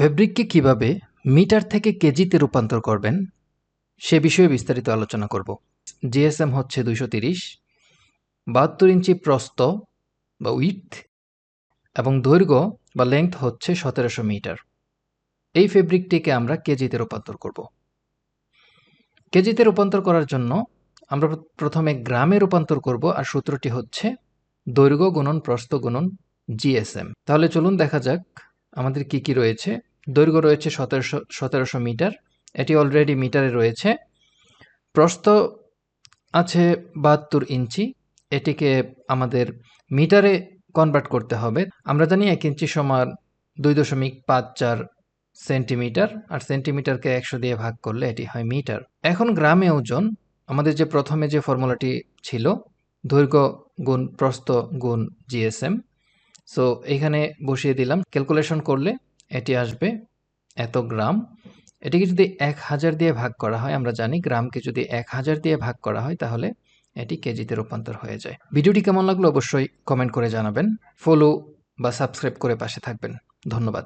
ফেব্রিককে কীভাবে মিটার থেকে কেজিতে রূপান্তর করবেন, সে বিষয়ে বিস্তারিত আলোচনা করব। জিএসএম হচ্ছে দুইশো তিরিশ, বাহাত্তর ইঞ্চি প্রস্ত বা উইথ এবং দৈর্ঘ্য বা লেংথ হচ্ছে সতেরোশো মিটার। এই ফেব্রিকটিকে আমরা কেজিতে রূপান্তর করব। কেজিতে রূপান্তর করার জন্য আমরা প্রথমে গ্রামে রূপান্তর করব আর সূত্রটি হচ্ছে দৈর্ঘ্য গুণন প্রস্থ গুণন জিএসএম। তাহলে চলুন দেখা যাক আমাদের কি কি রয়েছে। দৈর্ঘ্য রয়েছে সতেরোশো সতেরোশো মিটার। এটি অলরেডি মিটারে রয়েছে। প্রস্থ আছে বাহাত্তর ইঞ্চি। এটিকে আমাদের মিটারে কনভার্ট করতে হবে। আমরা জানি এক ইঞ্চি সমান দুই দশমিক পাঁচ চার সেন্টিমিটার, আর সেন্টিমিটারকে একশো দিয়ে ভাগ করলে এটি হয় মিটার। এখন গ্রামে ওজন, আমাদের যে প্রথমে যে ফর্মুলাটি ছিল, দৈর্ঘ্য গুণ প্রস্থ গুণ জিএসএম সো এখানে বসিয়ে দিলাম। ক্যালকুলেশন করলে এটি আসবে এত গ্রাম। এটিকে যদি এক হাজার দিয়ে ভাগ করা হয়, আমরা জানি গ্রামকে যদি এক হাজার দিয়ে ভাগ করা হয়, তাহলে এটি কেজিতে রূপান্তর হয়ে যায়। ভিডিওটি কেমন লাগল অবশ্যই কমেন্ট করে জানাবেন। ফলো বা সাবস্ক্রাইব করে পাশে থাকবেন। ধন্যবাদ।